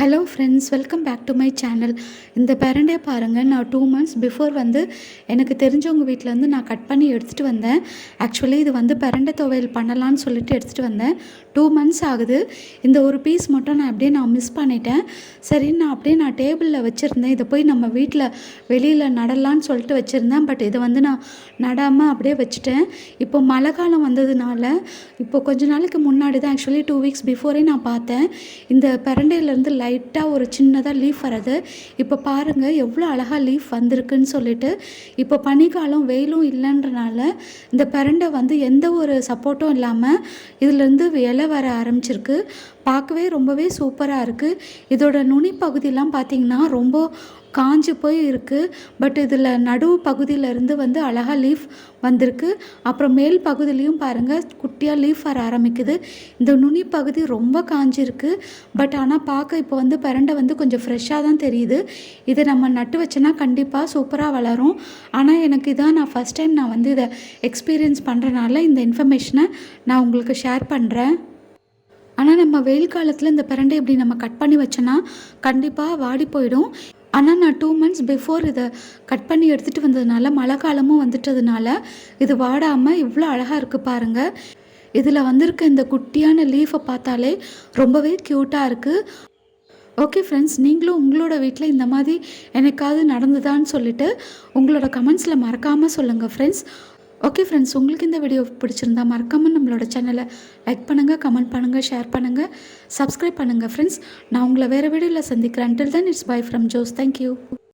Hello friends welcome back to my channel இந்த பேரண்டே பாருங்கள் நான் டூ மந்த்ஸ் பிஃபோர் வந்து எனக்கு தெரிஞ்சவங்க வீட்டிலேருந்து நான் கட் பண்ணி எடுத்துகிட்டு வந்தேன். ஆக்சுவலி இது வந்து பெரண்டை துவையல் பண்ணலான்னு சொல்லிட்டு எடுத்துகிட்டு வந்தேன். டூ மந்த்ஸ் ஆகுது. இந்த ஒரு பீஸ் மட்டும் நான் அப்படியே நான் மிஸ் பண்ணிட்டேன். சரி நான் அப்படியே நான் டேபிளில் வச்சுருந்தேன். இதை போய் நம்ம வீட்டில் வெளியில் நடலான்னு சொல்லிட்டு வச்சுருந்தேன். பட் இதை வந்து நான் நடாமல் அப்படியே வச்சுட்டேன். இப்போ மழை காலம் வந்ததுனால இப்போ கொஞ்ச நாளைக்கு முன்னாடி தான் ஆக்சுவலி டூ வீக்ஸ் பிஃபோரே நான் பார்த்தேன். இந்த பெரண்டையிலேருந்து பிரண்டையிலேருந்து லைட்டாக ஒரு சின்னதாக லீஃப் வர்றது. இப்போ பாருங்கள் எவ்வளோ அழகாக லீஃப் வந்திருக்குன்னு சொல்லிட்டு. இப்போ பனிக்காலம் வெயிலும் இல்லைன்றனால இந்த பரண்டை வந்து எந்த ஒரு சப்போர்ட்டும் இல்லாமல் இதுலேருந்து இலை வர ஆரம்பிச்சிருக்கு. பார்க்கவே ரொம்பவே சூப்பராக இருக்குது இதோட நுனி பகுதியெலாம் பார்த்திங்கன்னா ரொம்ப காஞ்சு போய் இருக்குது பட் இதில் நடுவு பகுதியிலேருந்து வந்து அழகாக லீஃப் வந்திருக்கு. அப்புறம் மேல் பகுதியிலையும் பாருங்கள் குட்டியாக லீஃப் வர ஆரம்பிக்குது. இந்த நுனி பகுதி ரொம்ப காஞ்சிருக்கு பட் ஆனால் பார்க்க இப்போ வந்து பரண்டை வந்து கொஞ்சம் ஃப்ரெஷ்ஷாக தான் தெரியுது. இதை நம்ம நட்டு வச்சோன்னா கண்டிப்பாக சூப்பராக வளரும். ஆனால் எனக்கு இதான் நான் ஃபஸ்ட் டைம் நான் வந்து இதை எக்ஸ்பீரியன்ஸ் பண்ணுறனால இந்த இன்ஃபர்மேஷனை நான் உங்களுக்கு ஷேர் பண்ணுறேன் ஆனால் நம்ம வெயில் காலத்தில் இந்த பிரண்டை இப்படி நம்ம கட் பண்ணி வச்சோன்னா கண்டிப்பாக வாடி போயிடும். ஆனால் நான் டூ மந்த்ஸ் பிஃபோர் இதை கட் பண்ணி எடுத்துகிட்டு வந்ததுனால மழை காலமும் வந்துட்டதுனால இது வாடாமல் இவ்வளோ அழகாக இருக்குது பாருங்கள் இதில் வந்திருக்க இந்த குட்டியான லீஃபை பார்த்தாலே ரொம்பவே க்யூட்டாக இருக்குது ஓகே ஃப்ரெண்ட்ஸ் நீங்களும் உங்களோட வீட்டில் இந்த மாதிரி எனக்காவது நடந்ததான்னு சொல்லிட்டு உங்களோட கமெண்ட்ஸில் மறக்காமல் சொல்லுங்கள் ஃப்ரெண்ட்ஸ் ஓகே ஃப்ரெண்ட்ஸ் உங்களுக்கு இந்த வீடியோ பிடிச்சிருந்தா மறக்காமல் நம்மளோட சேனலை லைக் பண்ணுங்கள் கமெண்ட் பண்ணுங்கள் ஷேர் பண்ணுங்கள் சப்ஸ்கிரைப் பண்ணுங்கள் ஃப்ரெண்ட்ஸ் நான் உங்களை வேறு வீடியோவில் சந்திக்கிறேன். Until then it's bye from Jose thank you